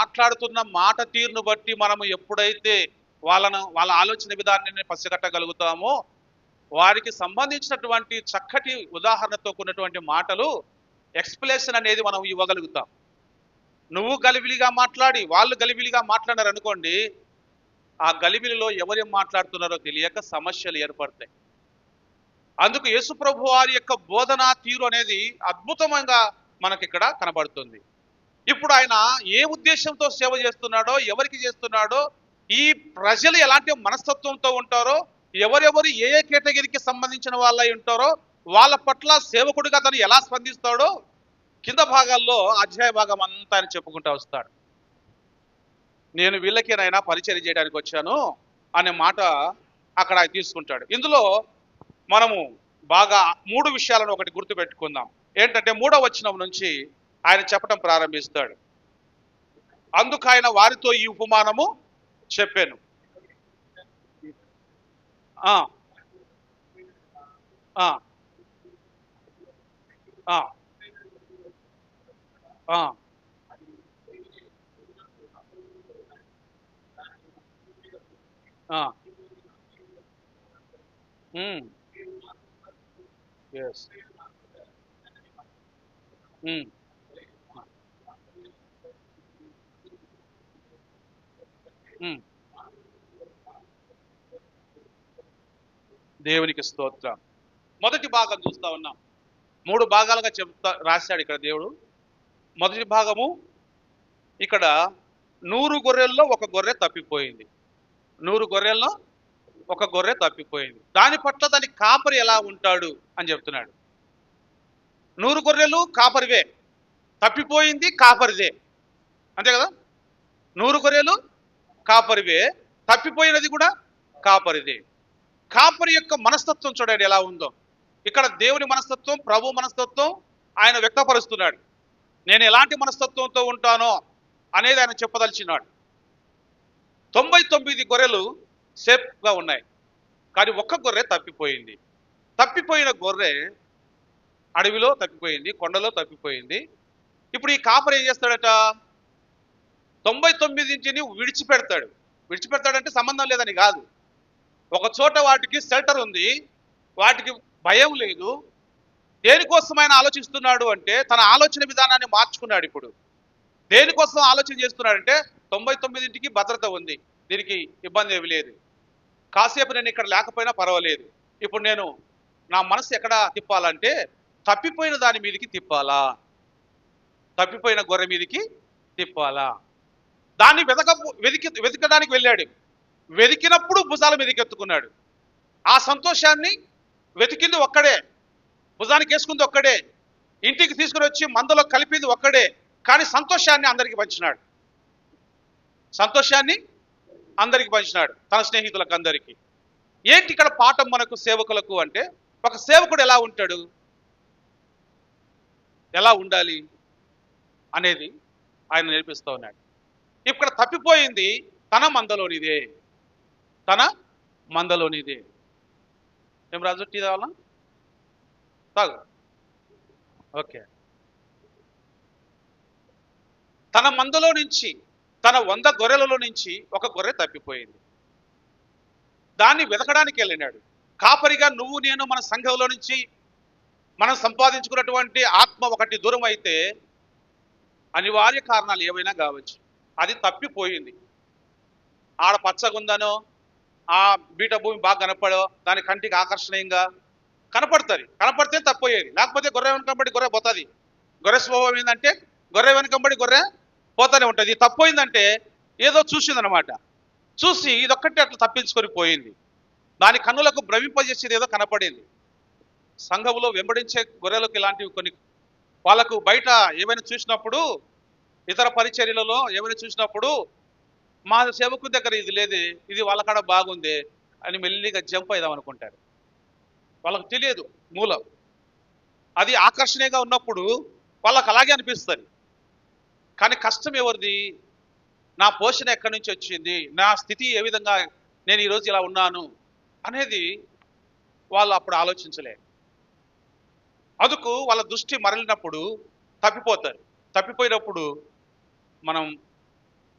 మాట్లాడుతున్న మాట తీరును బట్టి మనము ఎప్పుడైతే వాళ్ళను వాళ్ళ ఆలోచన విధానాన్ని పసిగట్టగలుగుతామో వారికి సంబంధించినటువంటి చక్కటి ఉదాహరణతో కూడినటువంటి మాటలు ఎక్స్ప్లెనేషన్ అనేది మనం ఇవ్వగలుగుతాం. నువ్వు గలిబిలిగా మాట్లాడి వాళ్ళు గలిబిలిగా మాట్లాడారు అనుకోండి ఆ గలిబిలిలో ఎవరేం మాట్లాడుతున్నారో తెలియక సమస్యలు ఏర్పడతాయి. అందుకు యేసుప్రభు వారి యొక్క బోధనా తీరు అనేది అద్భుతంగా మనకి ఇక్కడ కనబడుతుంది. ఇప్పుడు ఆయన ఏ ఉద్దేశంతో సేవ చేస్తున్నాడో ఎవరికి చేస్తున్నాడో ఈ ప్రజలు ఎలాంటి మనస్తత్వంతో ఉంటారో ఎవరెవరు ఏ ఏ కేటగిరీకి సంబంధించిన వాళ్ళై ఉంటారో వాళ్ళ పట్ల సేవకుడిగా తను ఎలా స్పందిస్తాడో కింద భాగాల్లో అధ్యాయ భాగం అంతా ఆయన చెప్పుకుంటూ వస్తాడు. నేను వీళ్ళకేనైనా పరిచయం చేయడానికి వచ్చాను అనే మాట అక్కడ ఆయన తీసుకుంటాడు. ఇందులో మనము బాగా మూడు విషయాలను ఒకటి గుర్తుపెట్టుకుందాం. ఏంటంటే మూడో వచనం నుంచి ఆయన చెప్పడం ప్రారంభిస్తాడు. అందుకు ఆయన వారితో ఈ ఉపమానము చెప్పాను. ఆ, ఆ, ఆ, ఆ. ఆ. ఉమ్. Yes. ఉమ్. ఉమ్. దేవునికి స్తోత్రం. మొదటి భాగం చూస్తా ఉన్నాం. మూడు భాగాలుగా చెప్తా రాశాడు ఇక్కడ దేవుడు. మొదటి భాగము ఇక్కడ నూరు గొర్రెల్లో ఒక గొర్రె తప్పిపోయింది. నూరు గొర్రెల్లో ఒక గొర్రె తప్పిపోయింది. దాని పట్ల దాని కాపరి ఎలా ఉంటాడు అని చెప్తున్నాడు. నూరు గొర్రెలు కాపరివే. తప్పిపోయింది కాపరిదే. అంతే కదా? నూరు గొర్రెలు కాపరివే. తప్పిపోయినది కూడా కాపరిదే. కాపరి యొక్క మనస్తత్వం చూడండి ఎలా ఉందో. ఇక్కడ దేవుని మనస్తత్వం ప్రభు మనస్తత్వం ఆయన వ్యక్తపరుస్తున్నాడు. నేను ఎలాంటి మనస్తత్వంతో ఉంటానో అనేది ఆయన చెప్పదలిచినాడు. తొంభై తొమ్మిది గొర్రెలు సేఫ్గా ఉన్నాయి. కానీ ఒక్క గొర్రె తప్పిపోయింది. తప్పిపోయిన గొర్రె అడవిలో తప్పిపోయింది కొండలో తప్పిపోయింది. ఇప్పుడు ఈ కాపరి ఏం చేస్తాడట? తొంభై తొమ్మిదింటిని విడిచిపెడతాడు. విడిచిపెడతాడంటే సంబంధం లేదని కాదు. ఒక చోట వాటికి షెల్టర్ ఉంది. వాటికి భయం లేదు. దేనికోసం ఆయన ఆలోచిస్తున్నాడు అంటే తన ఆలోచన విధానాన్ని మార్చుకున్నాడు ఇప్పుడు. దేనికోసం ఆలోచన చేస్తున్నాడంటే తొంభై తొమ్మిదింటికి భద్రత ఉంది. దీనికి ఇబ్బంది ఏమి లేదు. కాసేపు నేను ఇక్కడ లేకపోయినా పర్వాలేదు. ఇప్పుడు నేను నా మనసు ఎక్కడ తిప్పాలంటే తప్పిపోయిన దాని మీదకి తిప్పాలా? తప్పిపోయిన గొర్రె మీదకి తిప్పాలా? దాన్ని వెతక వెతికి వెతకడానికి వెళ్ళాడు. వెతికినప్పుడు భుజాల మీదకి ఎత్తుకున్నాడు. ఆ సంతోషాన్ని వెతికింది ఒక్కడే. భుజానికి వేసుకుంది ఒక్కడే. ఇంటికి తీసుకుని వచ్చి మందలో కలిపింది ఒక్కడే. కానీ సంతోషాన్ని అందరికి పంచినాడు. సంతోషాన్ని అందరికి పంచినాడు తన స్నేహితులకు అందరికీ. ఏంటి ఇక్కడ పాఠం మనకు సేవకులకు అంటే ఒక సేవకుడు ఎలా ఉంటాడు? ఎలా ఉండాలి? అనేది ఆయన నేర్పిస్తూ ఉన్నాడు. ఇక్కడ తప్పిపోయింది తన మందలోనిదే. తన మందలోనిదే. ఏం రాజు టీ తాగాలా తాగు. ఓకే. తన మందలో నుంచి తన వంద గొర్రెలలో నుంచి ఒక గొర్రె తప్పిపోయింది. దాన్ని వెతకడానికి వెళ్ళినాడు. కాపరిగా నువ్వు నేను మన సంఘంలో నుంచి మనం సంపాదించుకున్నటువంటి ఆత్మ ఒకటి దూరం అయితే అనివార్య కారణాలు ఏవైనా కావచ్చు. అది తప్పిపోయింది. ఆడ పచ్చగుందనో ఆ బీట భూమి బాగా కనపడో దాని కంటికి ఆకర్షణీయంగా కనపడుతుంది. కనపడితే తప్పయ్యేది. లేకపోతే గొర్రె వెనకంబడి గొర్రె పోతుంది. గొర్రె స్వభావం ఏంటంటే గొర్రె వెనకంబడి గొర్రె పోతూనే ఉంటుంది. తప్పోయిందంటే ఏదో చూసిందనమాట. చూసి ఇదొక్కటి అట్లా తప్పించుకొని పోయింది. దాని కన్నులకు భ్రమింపజేసేది ఏదో కనపడింది. సంఘములో వెంబడించే గొర్రెలకు ఇలాంటివి కొన్ని వాళ్ళకు బయట ఏమైనా చూసినప్పుడు ఇతర పరిచర్యలలో ఏమైనా చూసినప్పుడు మా సేవకు దగ్గర ఇది లేదే ఇది వాళ్ళ కాడ బాగుంది అని మెల్లిగా జంప్ అయిదాం అనుకుంటారు. వాళ్ళకు తెలియదు మూలం. అది ఆకర్షణీయంగా ఉన్నప్పుడు వాళ్ళకు అలాగే అనిపిస్తుంది. కానీ కష్టం ఎవరిది? నా పోషణ ఎక్కడి నుంచి వచ్చింది? నా స్థితి ఏ విధంగా నేను ఈరోజు ఇలా ఉన్నాను? అనేది వాళ్ళు అప్పుడు ఆలోచించలే. అందుకు వాళ్ళ దృష్టి మరలినప్పుడు తప్పిపోతారు. తప్పిపోయినప్పుడు మనం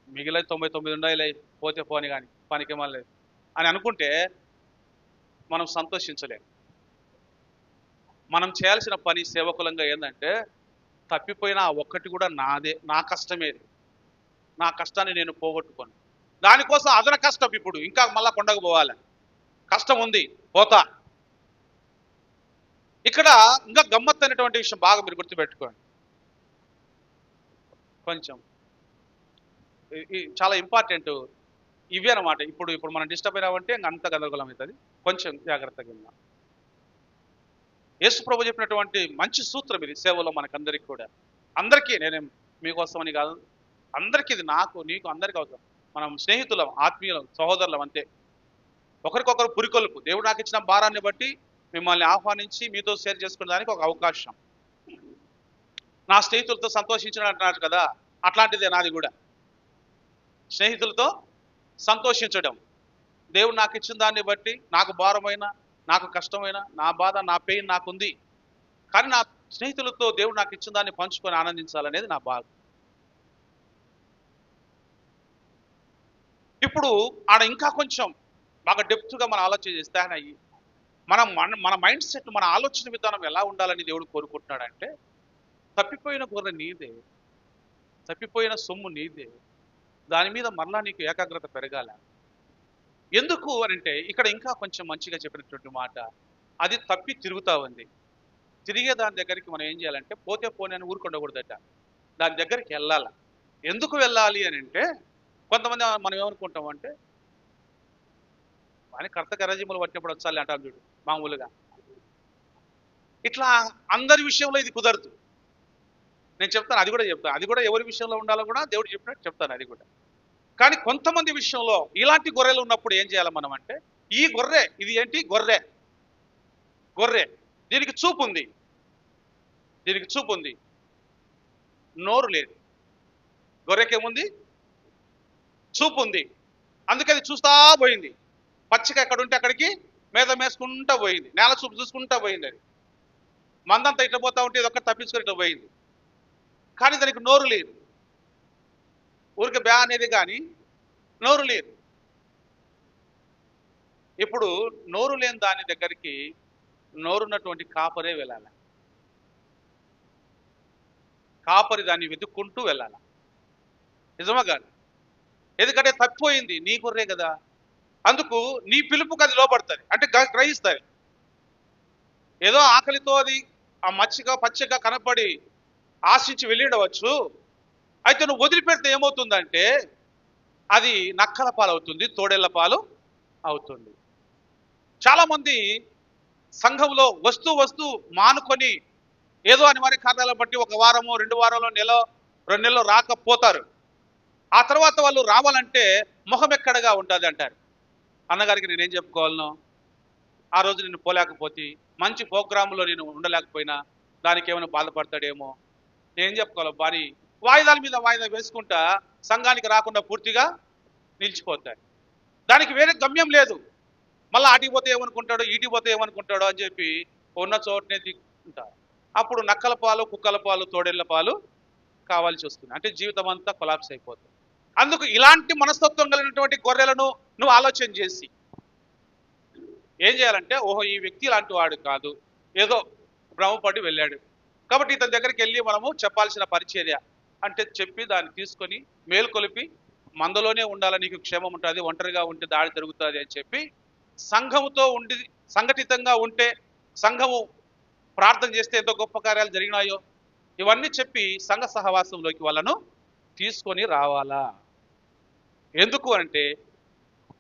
మిగిలిన తొంభై తొమ్మిది ఉండాలి పోతే పోని కానీ పనికి మళ్ళీ అని అనుకుంటే మనం సంతోషించలేం. మనం చేయాల్సిన పని సేవకులంగా ఏంటంటే తప్పిపోయిన ఆ ఒక్కటి కూడా నాదే నా కష్టమేది నా కష్టాన్ని నేను పోగొట్టుకోను. దానికోసం అదన కష్టం ఇప్పుడు ఇంకా మళ్ళా కొండకు పోవాలి? కష్టం ఉంది పోతా. ఇక్కడ ఇంకా గమ్మత్తు అనేటువంటి విషయం బాగా మీరు గుర్తుపెట్టుకోండి. కొంచెం చాలా ఇంపార్టెంట్ ఇవి అన్నమాట. ఇప్పుడు ఇప్పుడు మనం డిస్టర్బ్ అయినామంటే అంత గందరగోళం అవుతుంది. కొంచెం జాగ్రత్తగా ఉన్నాం యేసు ప్రభు చెప్పినటువంటి మంచి సూత్రం ఇది సేవలో మనకందరికీ కూడా. అందరికీ నేనేం మీకోసమని కాదు. అందరికీ ఇది నాకు నీకు అందరికీ అవసరం. మనం స్నేహితులం ఆత్మీయులం సహోదరులం అంతే. ఒకరికొకరు పురికొల్పు. దేవుడు నాకు ఇచ్చిన భారాన్ని బట్టి మిమ్మల్ని ఆహ్వానించి మీతో షేర్ చేసుకునేదానికి ఒక అవకాశం. నా స్నేహితులతో సంతోషించడం అంటున్నారు కదా. అట్లాంటిదే నాది కూడా. స్నేహితులతో సంతోషించడం. దేవుడు నాకు ఇచ్చిన దాన్ని బట్టి నాకు భారమైన నాకు కష్టమైన నా బాధ నా పెయిన్ నాకుంది. కానీ నా స్నేహితులతో దేవుడు నాకు ఇచ్చిన దాన్ని పంచుకొని ఆనందించాలనేది నా బాధ. ఇప్పుడు ఆడ ఇంకా కొంచెం బాగా డెప్త్గా మనం ఆలోచన చేస్తే ఆయన ఈ- మన మన మన మైండ్ సెట్ మన ఆలోచన విధానం ఎలా ఉండాలని దేవుడు కోరుకుంటున్నాడంటే తప్పిపోయిన గొర్రె నీదే తప్పిపోయిన సొమ్ము నీదే దాని మీద మరలా నీకు ఏకాగ్రత పెరగాల. ఎందుకు అని అంటే ఇక్కడ ఇంకా కొంచెం మంచిగా చెప్పినటువంటి మాట అది తప్పి తిరుగుతా ఉంది. తిరిగే దాని దగ్గరికి మనం ఏం చేయాలంటే పోతే పోనీ అని ఊరుకుండకూడదట దాని దగ్గరికి వెళ్ళాల. ఎందుకు వెళ్ళాలి అని అంటే కొంతమంది మనం ఏమనుకుంటాం అంటే అని కర్త కరజీములు పట్టినప్పుడు వచ్చాలి అంటాం చూడు మామూలుగా. ఇట్లా అందరి విషయంలో ఇది కుదరదు. నేను చెప్తాను అది కూడా చెప్తాను. అది కూడా ఎవరి విషయంలో ఉండాలో కూడా దేవుడు చెప్పినట్టు చెప్తాను అది కూడా. కానీ కొంతమంది విషయంలో ఇలాంటి గొర్రెలు ఉన్నప్పుడు ఏం చేయాలి మనం అంటే ఈ గొర్రె ఇది ఏంటి? గొర్రె. గొర్రె. దీనికి చూపు ఉంది. దీనికి చూపు ఉంది. నోరు లేదు. గొర్రెకేముంది? చూపు ఉంది. అందుకే అది చూస్తా పోయింది. పచ్చిక ఎక్కడ ఉంటే అక్కడికి మీద మేసుకుంటా పోయింది. నేల చూపు చూసుకుంటా పోయింది అది. మందంతా ఇట్లా పోతా ఉంటే ఇది ఒక్కటి తప్పించుకొని ఇట్లా పోయింది. కానీ దానికి నోరు లేదు. ఊరికి బ్యా అనేది కానీ నోరు లేదు. ఇప్పుడు నోరు లేని దాని దగ్గరికి నోరున్నటువంటి కాపరే వెళ్ళాలి. కాపరి దాన్ని వెతుక్కుంటూ వెళ్ళాలి. నిజమా కాదు? ఎందుకంటే తప్పిపోయింది నీ గొర్రె కదా. అందుకు నీ పిలుపుకు అది లోపడుతుంది అంటే గ్రహిస్తుంది. ఏదో ఆకలితో అది ఆ మచ్చిగా పచ్చిగా కనపడి ఆశించి వెళ్ళిడవచ్చు అయితే నువ్వు వదిలిపెడితే ఏమవుతుందంటే అది నక్కల పాలు అవుతుంది తోడేళ్ళ పాలు అవుతుంది. చాలామంది సంఘంలో వస్తూ వస్తూ మానుకొని ఏదో అనివార్య కారణాలను బట్టి ఒక వారము రెండు వారాలు నెల రెండు నెలలు రాకపోతారు. ఆ తర్వాత వాళ్ళు రావాలంటే మొహం ఎక్కడగా ఉంటుంది అంటారు. అన్నగారికి నేనేం చెప్పుకోవాలను ఆ రోజు నేను పోలేకపోతే మంచి ప్రోగ్రాంలో నేను ఉండలేకపోయినా దానికి ఏమైనా బాధపడతాడేమో నేను చెప్పుకోవాలి? భారీ వాయిదాల మీద వాయిదా వేసుకుంటా సంఘానికి రాకుండా పూర్తిగా నిలిచిపోతాయి. దానికి వేరే గమ్యం లేదు. మళ్ళీ ఆటికి పోతే ఏమనుకుంటాడో ఈటికి పోతే ఏమనుకుంటాడో అని చెప్పి ఉన్న చోటనే దిక్కుంటారు అప్పుడు నక్కల పాలు కుక్కల పాలు తోడేళ్ళ పాలు కావాల్సి వస్తుంది. అంటే జీవితం అంతా కొలాప్స్ అయిపోతుంది. అందుకు ఇలాంటి మనస్తత్వం కలిగినటువంటి గొర్రెలను నువ్వు ఆలోచన చేసి. ఏం చేయాలంటే ఓహో ఈ వ్యక్తి లాంటి వాడు కాదు. ఏదో భ్రమపడి వెళ్ళాడు. కాబట్టి ఇతని దగ్గరికి వెళ్ళి మనము చెప్పాల్సిన పరిచర్య అంటే చెప్పి దాన్ని తీసుకొని మేల్కొలిపి మందలోనే ఉండాలని నీకు క్షేమం ఉంటుంది ఒంటరిగా ఉంటే దాడి జరుగుతుంది అని చెప్పి సంఘముతో ఉండి సంఘటితంగా ఉంటే సంఘము ప్రార్థన చేస్తే ఎంతో గొప్ప కార్యాలు జరిగినాయో ఇవన్నీ చెప్పి సంఘ సహవాసంలోకి వాళ్ళను తీసుకొని రావాలా? ఎందుకు అంటే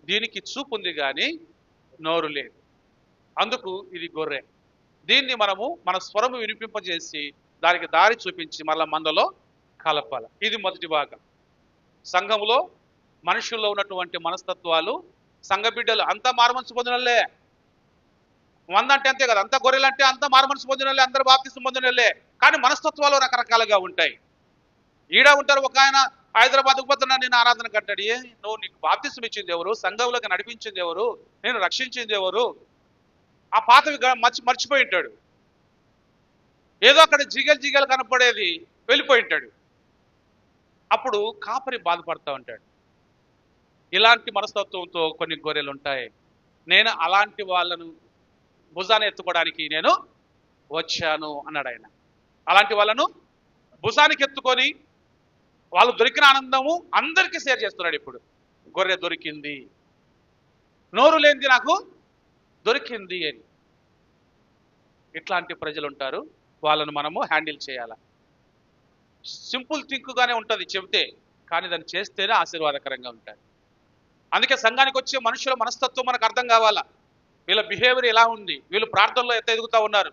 దీనికి చూపు ఉంది కానీ నోరు లేదు. అందుకు ఇది గొర్రె. దీన్ని మనము మన స్వరము వినిపింపజేసి దానికి దారి చూపించి మళ్ళా మందలో కలపాలి. ఇది మొదటి భాగం. సంఘములో మనుషుల్లో ఉన్నటువంటి మనస్తత్వాలు సంఘ బిడ్డలు అంతా మారుమనసు పొందినలే వంద అంటే అంతే కదా అంతా గొర్రెలంటే అంత అంతా మారుమనసు పొందినలే అందరు బాప్తిసం పొందినలే కానీ మనస్తత్వాలు రకరకాలుగా ఉంటాయి. ఈడ ఉంటారు ఒక ఆయన హైదరాబాద్కు పోతున్నా నేను ఆరాధన కట్టాడు. ఏ నువ్వు నీకు బాప్తిసం ఇచ్చింది ఎవరు? సంఘంలోకి నడిపించింది ఎవరు? నేను రక్షించింది ఎవరు? ఆ పాతవి మర్చి మర్చిపోయి ఉంటాడు. ఏదో అక్కడ జిగలు జిగలు కనపడేది వెళ్ళిపోయి ఉంటాడు. అప్పుడు కాపరి బాధపడతా ఉంటాడు. ఇలాంటి మనస్తత్వంతో కొన్ని గొర్రెలు ఉంటాయి. నేను అలాంటి వాళ్ళను భుజాన్ని ఎత్తుకోవడానికి నేను వచ్చాను అన్నాడు ఆయన. అలాంటి వాళ్ళను భుజానికి ఎత్తుకొని వాళ్ళు దొరికిన ఆనందము అందరికీ షేర్ చేస్తున్నాడు ఇప్పుడు. గొర్రె దొరికింది. నోరు లేనిది నాకు దొరికింది అని. ఇట్లాంటి ప్రజలు ఉంటారు వాళ్ళను మనము హ్యాండిల్ చేయాలి? సింపుల్ థింక్గానే ఉంటుంది చెబితే కానీ దాన్ని చేస్తేనే ఆశీర్వాదకరంగా ఉంటుంది అందుకే సంఘానికి వచ్చే మనుషుల మనస్తత్వం మనకు అర్థం కావాలా? వీళ్ళ బిహేవియర్ ఎలా ఉంది? వీళ్ళు ప్రార్థనలో ఎంత ఎదుగుతా ఉన్నారు.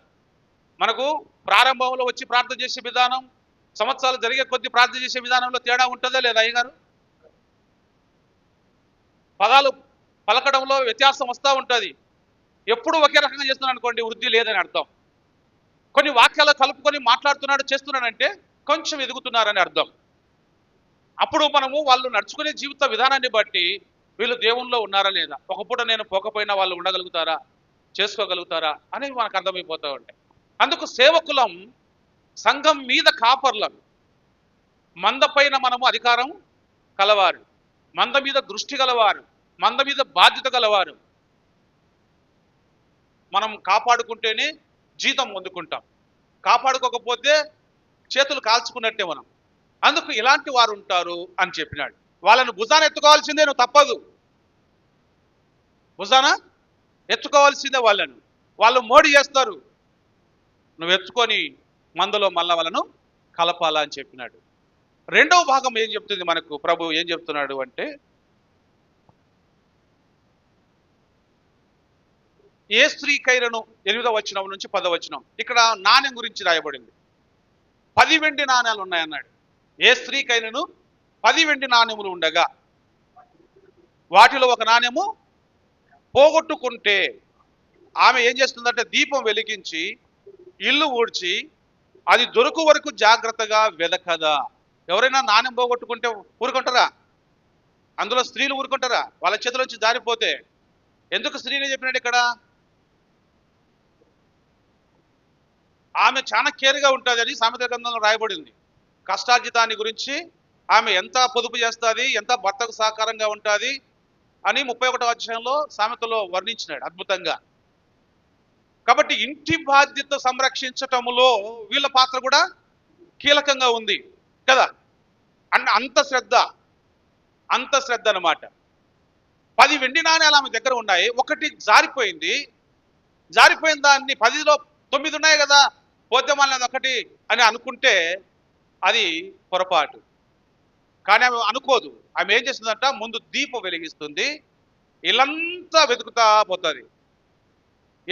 మనకు ప్రారంభంలో వచ్చి ప్రార్థన చేసే విధానం సంవత్సరాలు జరిగే కొద్ది ప్రార్థన చేసే విధానంలో తేడా ఉంటుందా లేదా అయ్యగారు? పదాలు పలకడంలో వ్యత్యాసం వస్తూ ఉంటుంది. ఎప్పుడు ఒకే రకంగా చేస్తున్నాడు అనుకోండి వృద్ధి లేదని అర్థం. కొన్ని వాక్యాలు కలుపుకొని మాట్లాడుతున్నాడు చేస్తున్నాడంటే కొంచెం ఎదుగుతున్నారని అర్థం. అప్పుడు మనము వాళ్ళు నడుచుకునే జీవిత విధానాన్ని బట్టి వీళ్ళు దేవుల్లో ఉన్నారా లేదా? ఒక పూట నేను పోకపోయినా వాళ్ళు ఉండగలుగుతారా? చేసుకోగలుగుతారా? అనేవి మనకు అర్థమైపోతూ ఉంటాయి. అందుకు సేవకులం సంఘం మీద కాపర్లం. మంద పైన మనము అధికారం కలవారు. మంద మీద దృష్టి గలవారు. మంద మీద బాధ్యత గలవారు. మనం కాపాడుకుంటేనే జీతం పొందుకుంటాం. కాపాడుకోకపోతే చేతులు కాల్చుకున్నట్టే మనం. అందుకు ఇలాంటి వారు ఉంటారు అని చెప్పినాడు. వాళ్ళను భుజాన ఎత్తుకోవాల్సిందే నువ్వు తప్పదు. భుజాన ఎత్తుకోవాల్సిందే వాళ్ళను. వాళ్ళు మోడీ చేస్తారు. నువ్వు ఎత్తుకొని మందులో మళ్ళా వాళ్ళను కలపాలా అని చెప్పినాడు. రెండవ భాగం ఏం చెప్తుంది మనకు? ప్రభు ఏం చెప్తున్నాడు అంటే ఏ స్త్రీకైరను ఎనిమిదవ వచనం నుంచి పదవ వచనం. ఇక్కడ నాణ్యం గురించి రాయబడింది. పది వెండి నాణ్యాలు ఉన్నాయన్నాడు. ఏ స్త్రీకైనను పది వెండి నాణ్యములు ఉండగా వాటిలో ఒక నాణ్యము పోగొట్టుకుంటే ఆమె ఏం చేస్తుందంటే దీపం వెలిగించి ఇల్లు ఊడ్చి అది దొరకు వరకు జాగ్రత్తగా వెదకదా. ఎవరైనా నాణ్యం పోగొట్టుకుంటే ఊరుకుంటారా? అందులో స్త్రీలు ఊరుకుంటారా? వాళ్ళ చేతిలోంచి జారిపోతే. ఎందుకు స్త్రీని చెప్పినాడు ఇక్కడ? ఆమె చాలా కేర్గా ఉంటుంది అని సామెత గ్రంథంలో రాయబడింది. కష్టార్జితాన్ని గురించి ఆమె ఎంత పొదుపు చేస్తుంది ఎంత భర్తకు సహకారంగా ఉంటుంది అని ముప్పై ఒకటో అధ్యాయంలో సామెతలో వర్ణించినాడు అద్భుతంగా. కాబట్టి ఇంటి బాధ్యత సంరక్షించటములో వీళ్ళ పాత్ర కూడా కీలకంగా ఉంది కదా. అన్న అంత శ్రద్ధ అంత శ్రద్ధ అన్నమాట. పది వెండి నాణ్యాలు ఆమె దగ్గర ఉన్నాయి. ఒకటి జారిపోయింది. జారిపోయిన దాన్ని పదిలో తొమ్మిది ఉన్నాయి కదా పోతే మళ్ళీ ఒకటి అని అనుకుంటే అది పొరపాటు. కానీ ఆమె అనుకోదు. ఆమె ఏం చేస్తుందంట? ముందు దీపం వెలిగిస్తుంది. ఇల్లంతా వెతుకుతా పోతుంది.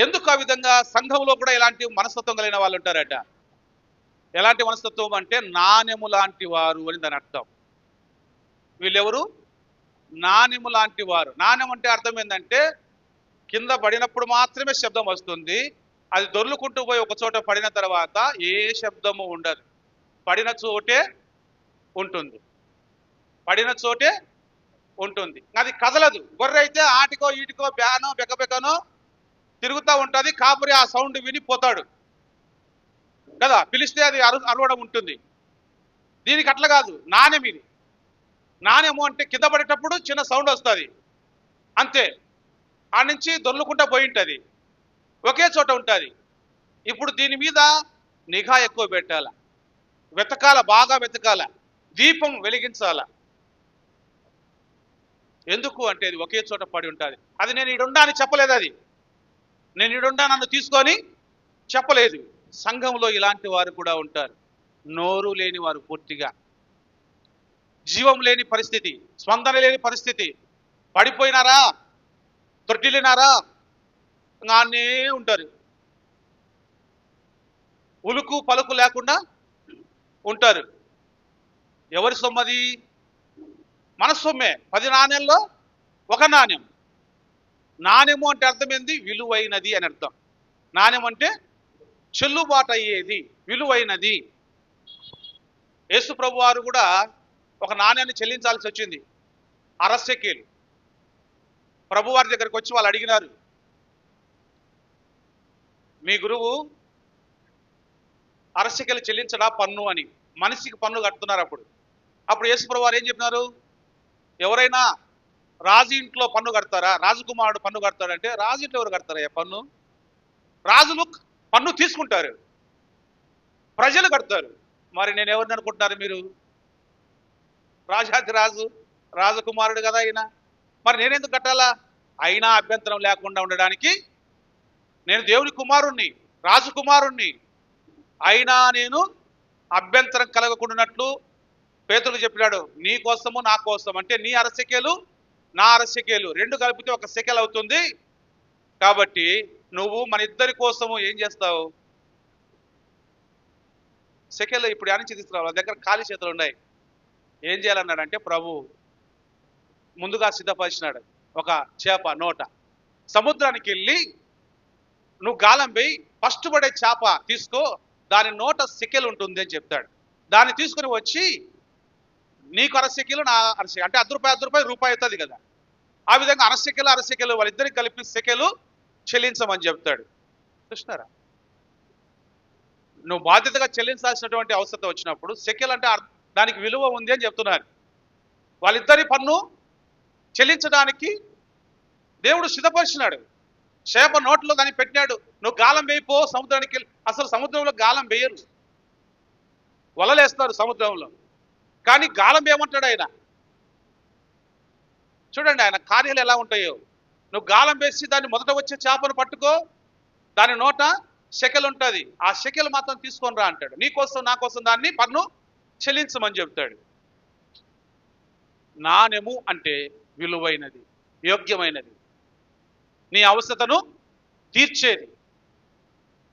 ఎందుకు ఆ విధంగా? సంఘంలో కూడా ఇలాంటి మనస్తత్వం కలిగిన వాళ్ళు ఉంటారట. ఎలాంటి మనస్తత్వం అంటే నాణ్యము లాంటి వారు అని దాని అర్థం. వీళ్ళెవరు? నాణ్యము లాంటి వారు. నాణ్యం అంటే అర్థం ఏంటంటే కింద పడినప్పుడు మాత్రమే శబ్దం వస్తుంది. అది దొర్లుకుంటూ పోయి ఒక చోట పడిన తర్వాత ఏ శబ్దము ఉండదు. పడిన చోటే ఉంటుంది. పడిన చోటే ఉంటుంది. అది కదలదు. గొర్రె అయితే ఆటికో ఈటికో బ్యానో బెకబెకనో తిరుగుతూ ఉంటుంది. కాపురి ఆ సౌండ్ విని పోతాడు. కదా? పిలిస్తే అది అరు అరవడం ఉంటుంది. దీనికి అట్లా కాదు. నాణ్యం ఇది. నాణ్యము అంటే కింద పడేటప్పుడు చిన్న సౌండ్ వస్తుంది. అంతే. ఆ నుంచి దొర్లుకుంటా పోయి ఉంటుంది. ఒకే చోట ఉంటుంది. ఇప్పుడు దీని మీద నిఘా ఎక్కువ పెట్టాల? వెతకాల? బాగా వెతకాల? దీపం వెలిగించాల? ఎందుకు అంటే అది ఒకే చోట పడి ఉంటుంది. అది నేను ఇడుండా అని చెప్పలేదు అది. నేను ఈడుండా నన్ను తీసుకొని చెప్పలేదు. సంఘంలో ఇలాంటి వారు కూడా ఉంటారు. నోరు లేని వారు పూర్తిగా. జీవం లేని పరిస్థితి స్పందన లేని పరిస్థితి. పడిపోయినారా? తొట్టిల్లినారా? అనే ఉంటారు. ఉలుకు పలుకు లేకుండా ఉంటారు. ఎవరి సొమ్మది మన సొమ్మే. పది నాణ్యంలో ఒక నాణ్యం. నాణ్యము అంటే అర్థం ఏంది? విలువైనది అని అర్థం. నాణ్యం అంటే చెల్లుబాటు అయ్యేది విలువైనది. యేసు ప్రభు వారు కూడా ఒక నాణ్యాన్ని చెల్లించాల్సి వచ్చింది. అరస్యకేలు ప్రభువారి దగ్గరికి వచ్చి వాళ్ళు అడిగినారు మీ గురువు అరసికలు చెల్లించడా పన్ను అని. మనిషికి పన్ను కడుతున్నారు అప్పుడు. అప్పుడు యేసుప్రభు వారు ఏం చెప్పినారు? ఎవరైనా రాజు ఇంట్లో పన్ను కడతారా? రాజకుమారుడు పన్ను కడతాడంటే రాజు ఇంట్లో ఎవరు కడతారా పన్ను? రాజులు పన్ను తీసుకుంటారు. ప్రజలు కడతారు. మరి నేను ఎవరిని అనుకుంటున్నారు మీరు? రాజాది రాజు రాజకుమారుడు కదా అయినా. మరి నేనెందుకు కట్టాలా? అయినా అభ్యంతరం లేకుండా ఉండడానికి నేను దేవుని కుమారుణ్ణి రాజకుమారుణ్ణి అయినా నేను అభ్యంతరం కలగకుండానట్లు పేతులకు చెప్పినాడు నీ కోసము నా కోసం అంటే నీ అరసకేలు నా అరసకేలు. రెండు కలిపితే ఒక సెకెల్ అవుతుంది. కాబట్టి నువ్వు మన ఇద్దరి కోసము ఏం చేస్తావు? సెకెల్ ఇప్పుడు యానించి తీసుకురావాలి. దగ్గర ఖాళీ చేతులు ఉన్నాయి. ఏం చేయాలన్నాడంటే ప్రభు ముందుగా సిద్ధపరిచినాడు ఒక చేప నోట. సముద్రానికి వెళ్ళి నువ్వు గాలం పోయి ఫస్ట్ పడే చేప తీసుకో దాని నోట సెకెలు ఉంటుంది అని చెప్తాడు. దాన్ని తీసుకుని వచ్చి నీకు అరసెకెలు నా అరసె అంటే అర్ధ రూపాయి అర్ధ రూపాయి రూపాయి అవుతుంది కదా. ఆ విధంగా అరసెకెలు అరసెకెలు వాళ్ళిద్దరికి కలిపి సెకెలు చెల్లించమని చెప్తాడు. చూసినారా నువ్వు బాధ్యతగా చెల్లించాల్సినటువంటి అవసరం వచ్చినప్పుడు సెకెల్ అంటే దానికి విలువ ఉంది అని చెప్తున్నారు. వాళ్ళిద్దరి పన్ను చెల్లించడానికి దేవుడు సిద్ధపరిచినాడు. చేప నోట్లో దాన్ని పెట్టినాడు. నువ్వు గాలం వేయిపో సముద్రానికి అసలు సముద్రంలో గాలం వేయరు. వలలేస్తారు సముద్రంలో. కానీ గాలం వేయమంటాడు ఆయన. చూడండి ఆయన కార్యాలు ఎలా ఉంటాయో. నువ్వు గాలం వేసి దాన్ని మొదట వచ్చే చేపను పట్టుకో. దాని నోట శకెల్ ఉంటుంది. ఆ శకెల్ మాత్రం తీసుకొని రా అంటాడు. నీకోసం నా కోసం దాన్ని పన్ను చెల్లించమని చెప్తాడు. నాణ్యము అంటే విలువైనది యోగ్యమైనది. నీ అవసరతను తీర్చేది.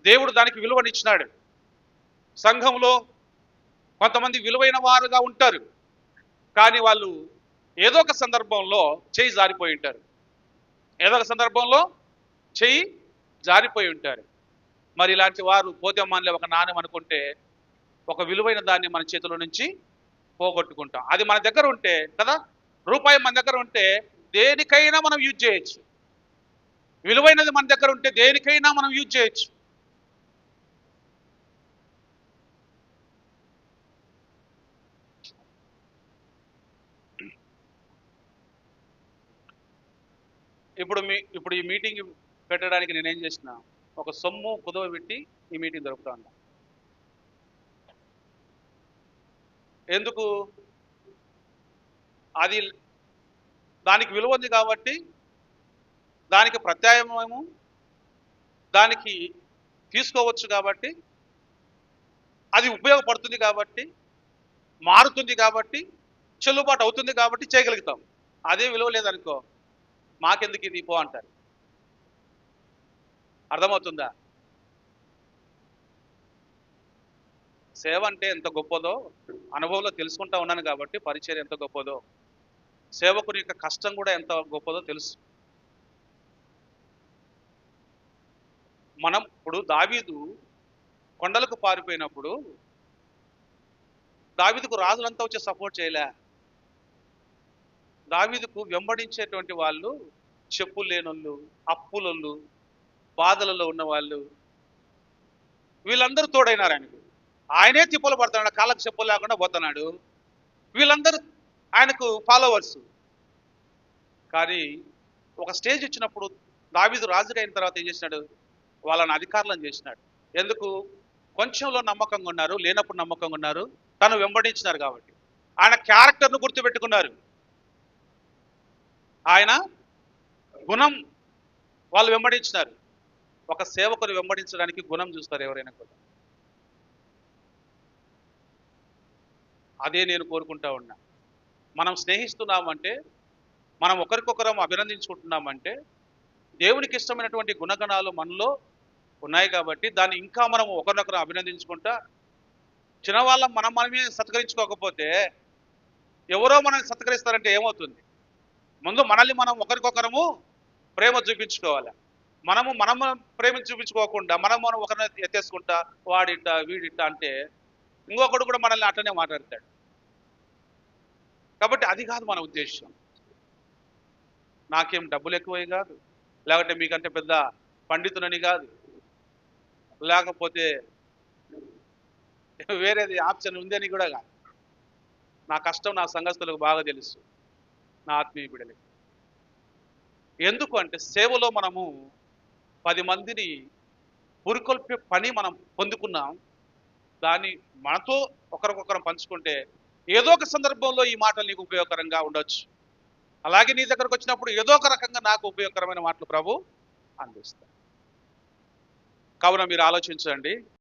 దేవుడు దానికి విలువనిచ్చినాడు. సంఘంలో కొంతమంది విలువైన వారుగా ఉంటారు. కానీ వాళ్ళు ఏదో ఒక సందర్భంలో చేయి జారిపోయి ఉంటారు. ఏదో ఒక సందర్భంలో చెయ్యి జారిపోయి ఉంటారు. మరి ఇలాంటి వారు పోతేమాన్లే ఒక నాణ్యం అనుకుంటే ఒక విలువైన దాన్ని మన చేతిలో నుంచి పోగొట్టుకుంటాం. అది మన దగ్గర ఉంటే కదా? రూపాయి మన దగ్గర ఉంటే దేనికైనా మనం యూజ్ చేయొచ్చు. విలువైనది మన దగ్గర ఉంటే దేనికైనా మనం యూజ్ చేయొచ్చు. ఇప్పుడు మీ ఇప్పుడు ఈ మీటింగ్ పెట్టడానికి నేనేం చేసిన? ఒక సొమ్ము కుదవ పెట్టి ఈ మీటింగ్ జరుపుతా ఉన్నా ఎందుకు? అది దానికి విలువ ఉంది కాబట్టి దానికి ప్రత్యామ్నాయము దానికి తీసుకోవచ్చు కాబట్టి అది ఉపయోగపడుతుంది కాబట్టి మారుతుంది కాబట్టి చెల్లుబాటు అవుతుంది కాబట్టి చేయగలుగుతాం. అదే విలువ లేదనుకో మాకెందుకు ఇది పో అంటారు. అర్థమవుతుందా? సేవ అంటే ఎంత గొప్పదో అనుభవంలో తెలుసుకుంటా ఉన్నాను కాబట్టి పరిచయం ఎంత గొప్పదో సేవకుని యొక్క కష్టం కూడా ఎంత గొప్పదో తెలుసు. మనం ఇప్పుడు దావీదు కొండలకు పారిపోయినప్పుడు దావీదుకు రాజులంతా వచ్చి సపోర్ట్ చేయలే. దావీదుకు వెంబడించేటువంటి వాళ్ళు చెప్పులు లేనోళ్ళు అప్పులొళ్ళు బాధలలో ఉన్న వాళ్ళు వీళ్ళందరూ తోడైనారు ఆయనకు. ఆయనే తిప్పలు పడుతున్నాడు కాళ్ళకు చెప్పులు లేకుండా పోతున్నాడు. వీళ్ళందరూ ఆయనకు ఫాలోవర్స్ కానీ ఒక స్టేజ్ వచ్చినప్పుడు దావీదు రాజుగా అయిన తర్వాత ఏం చేసినాడు వాళ్ళని అధికారులను చేసినాడు. ఎందుకు? కొంచెంలో నమ్మకంగా ఉన్నారు లేనప్పుడు నమ్మకంగా ఉన్నారు. తను వెంబడించినారు కాబట్టి. ఆయన క్యారెక్టర్ను గుర్తుపెట్టుకున్నారు. ఆయన గుణం వాళ్ళు వెంబడించినారు. ఒక సేవకుని వెంబడించడానికి గుణం చూస్తారు ఎవరైనా కూడా. అదే నేను కోరుకుంటా ఉన్నా. మనం స్నేహిస్తున్నామంటే మనం ఒకరికొకరం అభినందించుకుంటున్నామంటే దేవునికి ఇష్టమైనటువంటి గుణగణాలు మనలో ఉన్నాయి కాబట్టి దాన్ని ఇంకా మనం ఒకరినొకరు అభినందించుకుంటా చిన్నవాళ్ళం మనం మనమే సత్కరించుకోకపోతే ఎవరో మనల్ని సత్కరిస్తారంటే ఏమవుతుంది? ముందు మనల్ని మనం ఒకరికొకరము ప్రేమ చూపించుకోవాలి. మనము మనము ప్రేమ చూపించుకోకుండా మనం మనం ఒకరిని ఎత్తేసుకుంటా వాడిట్ట వీడిట్ట అంటే ఇంకొకడు కూడా మనల్ని అట్లనే మాట్లాడతాడు. కాబట్టి అది కాదు మన ఉద్దేశం. నాకేం డబ్బులు ఎక్కువై కాదు. లేకపోతే మీకంటే పెద్ద పండితునని కాదు. లేకపోతే వేరేది ఆప్షన్ ఉందని కూడా కాదు. నా కష్టం నా సంఘస్థులకు బాగా తెలుసు. నా ఆత్మీయ బిడలకి ఎందుకు అంటే సేవలో మనము పది మందిని పురికొల్పే పని మనం పొందుకున్నాం. దాన్ని మనతో ఒకరికొకరం పంచుకుంటే ఏదో ఒక సందర్భంలో ఈ మాటలు నీకు ఉపయోగకరంగా ఉండొచ్చు. అలాగే నీ దగ్గరకు వచ్చినప్పుడు ఏదో ఒక రకంగా నాకు ఉపయోగకరమైన మాటలు ప్రభు అందిస్తాను కావున మీరు ఆలోచించండి.